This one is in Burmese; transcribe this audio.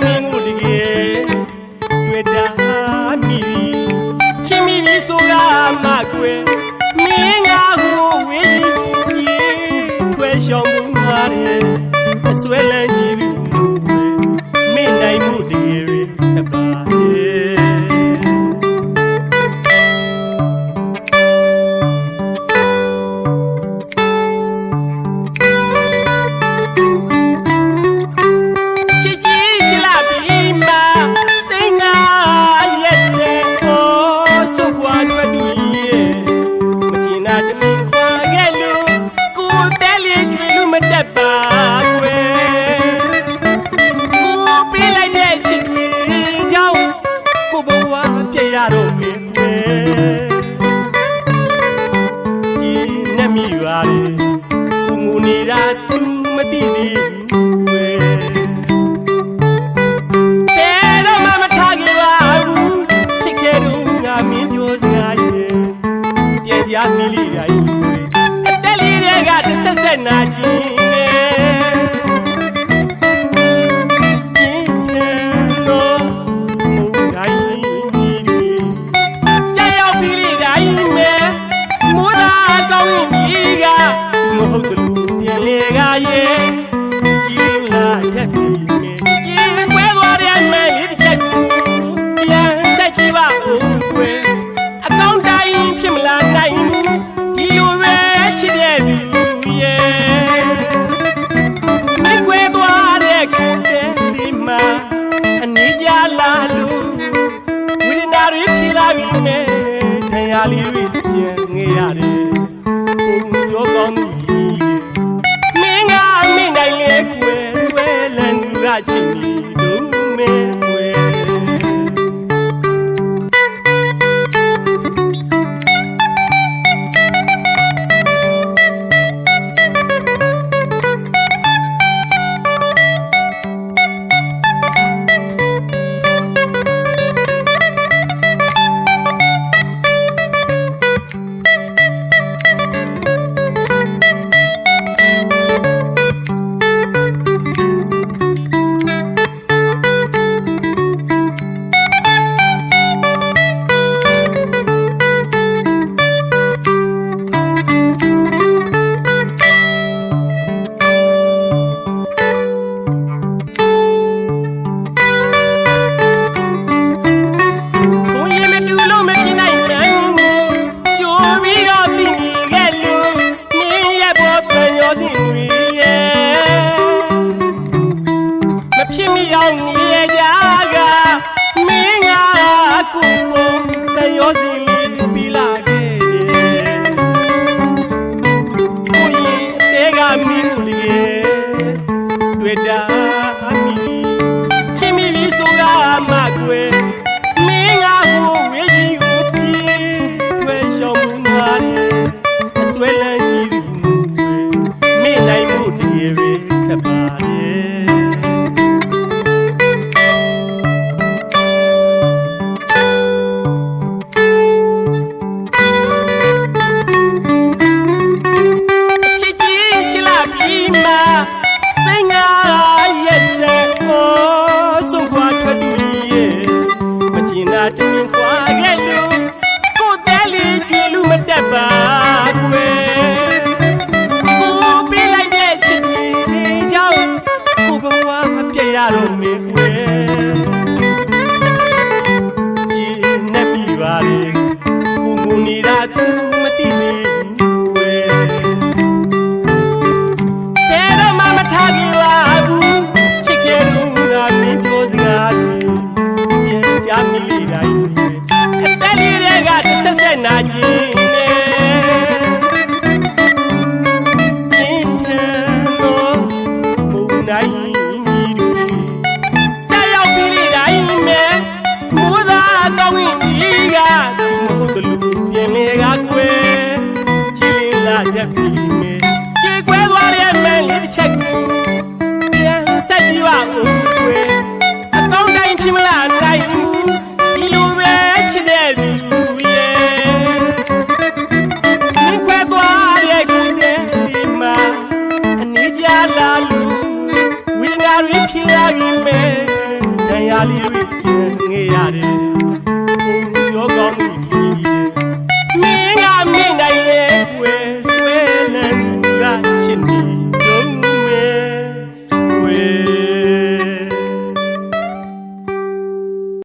မင်းကိုတကယ်တွေ့တာမိပြီချင်းမိပြီဆိုကမှကွယ်မင်းကဟိုဝေးကြီးကိုပြေးထွဲရှောင်မှုသွားတယ်အစွဲလန်းကြည့်သူကိုကွ လေကိုငူနေတာသူမသိစေဘူးကွယ်ဘယ်တော့မှမထားခဲ့ပါဘူးချစ်ခဲ့တော့ငါမင်းပြောစကားရဲ့ပြန်ရမီလီတိုင်းအသက်လေးတွေကတစ်ဆက်ဆက်နာကျင် ပြီမဲ့တရားလေးတွေပြန်ငေးရတယ်ပုံပြောကောင်းပြီမင်းကမင်းနိုင်လေကွယ်ဆွဲလန်းသူကချစ်ပြီတို့မဲ င်းရဲ့ဘောပန်ရောစဉ်တွေရဲ့မဖြစ်မရောက်နေရကြကမင်းကကိုယ်ပေါ်တန်ရောစဉ်လေးပြီးလာခဲ့တယ်ကိုရင်အသေးကမင်းကိုလေတွေ့တာမိမိချင်းမိပြီဆိုကမှကွယ် ဆက်ဆက်နာကျင်နေပြင်းထန်သောမုန်တိုင်းတွေကြာရောက်ပြီးလေတိုင်းမဲ့မိုးသားကောင်းရင်ဒီကသူမဟုတ်တယ်လို့ပြန်လေကကွယ်ချီလင်းလာတတ်ပြီမဲ့ကြေကွဲသွားတဲ့မန်လေးတစ်ချက်ကိုပြန်ဆက်ကြည့်ပါဦး